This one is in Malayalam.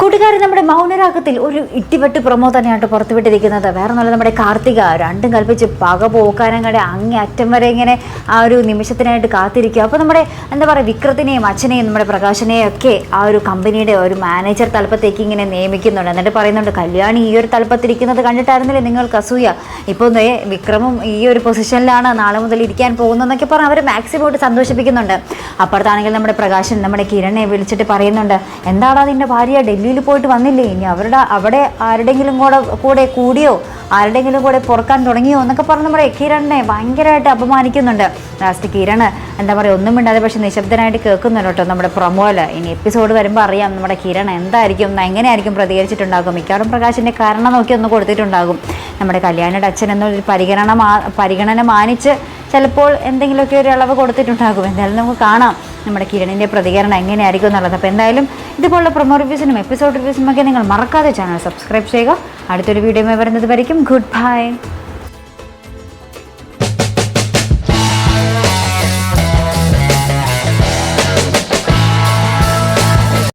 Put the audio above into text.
കൂട്ടുകാരൻ നമ്മുടെ മൗനരാഗത്തിൽ ഒരു ഇട്ടിവെട്ട് പ്രൊമോ തന്നെയാണ് പുറത്തുവിട്ടിരിക്കുന്നത്. വേറെ നല്ല നമ്മുടെ കാർത്തിക രണ്ടും കൽപ്പിച്ച് പക പോക്കാനങ്ങളുടെ അങ്ങേ അറ്റം വരെ ഇങ്ങനെ ആ ഒരു നിമിഷത്തിനായിട്ട് കാത്തിരിക്കുക. അപ്പോൾ നമ്മുടെ എന്താ പറയുക വിക്രത്തിനെയും അച്ഛനെയും നമ്മുടെ പ്രകാശനെയും ഒക്കെ ആ ഒരു കമ്പനിയുടെ ഒരു മാനേജർ തലപ്പത്തേക്ക് ഇങ്ങനെ നിയമിക്കുന്നുണ്ട്. എന്നിട്ട് പറയുന്നുണ്ട് കല്യാണി ഈ ഒരു തലപ്പത്തിരിക്കുന്നത് കണ്ടിട്ടായിരുന്നില്ലേ നിങ്ങൾക്ക് അസൂയ? ഇപ്പോൾ വിക്രമും ഈ ഒരു പൊസിഷനിലാണ് നാളെ മുതൽ ഇരിക്കാൻ പോകുന്നതെന്നൊക്കെ പറഞ്ഞ് അവർ മാക്സിമം ആയിട്ട് സന്തോഷിപ്പിക്കുന്നുണ്ട്. അപ്പുറത്താണെങ്കിൽ നമ്മുടെ പ്രകാശൻ നമ്മുടെ കിരണെ വിളിച്ചിട്ട് പറയുന്നുണ്ട് എന്താടാ നിന്റെ ഭാര്യ ഡൽഹിയിൽ പോയിട്ട് വന്നില്ലേ? ഇനി അവരുടെ അവിടെ ആരുടെങ്കിലും കൂടെ കൂടെ കൂടിയോ ആരുടെങ്കിലും കൂടെ പുറക്കാൻ തുടങ്ങിയോ എന്നൊക്കെ പറഞ്ഞ് നമ്മുടെ കിരണിനെ ഭയങ്കരമായിട്ട് അപമാനിക്കുന്നുണ്ട്. ലാസ്റ്റ് കിരൺ എന്താ പറയുക ഒന്നും മിണ്ടാതെ പക്ഷെ നിശബ്ദനായിട്ട് കേൾക്കുന്നുണ്ട് കേട്ടോ നമ്മുടെ പ്രൊമോയിൽ ഇനി എപ്പിസോഡ് വരുമ്പോൾ അറിയാം നമ്മുടെ കിരൺ എന്തായിരിക്കും എങ്ങനെയായിരിക്കും പ്രതികരിച്ചിട്ടുണ്ടാകും. മിക്കവാറും പ്രകാശിന്റെ കാരണം നോക്കി ഒന്ന് കൊടുത്തിട്ടുണ്ടാകും. നമ്മുടെ കല്യാണിയുടെ അച്ഛൻ എന്നൊരു പരിഗണന പരിഗണന മാനിച്ച് ചിലപ്പോൾ എന്തെങ്കിലുമൊക്കെ ഒരു ഇളവ് കൊടുത്തിട്ടുണ്ടാകും. എന്തായാലും നമുക്ക് കാണാം. നമ്മുടെ കിരണിന്റെ പ്രതികരണം എങ്ങനെയായിരിക്കും എന്നുള്ളത്. അപ്പോൾ എന്തായാലും ഇതുപോലുള്ള പ്രൊമോ റിവ്യൂസിനും എപ്പിസോഡ് റിവ്യൂസിനും ഒക്കെ നിങ്ങൾ മറക്കാതെ ചാനൽ സബ്സ്ക്രൈബ് ചെയ്യുക. അടുത്തൊരു വീഡിയോ വരുന്നത് വരയ്ക്കും. Good bye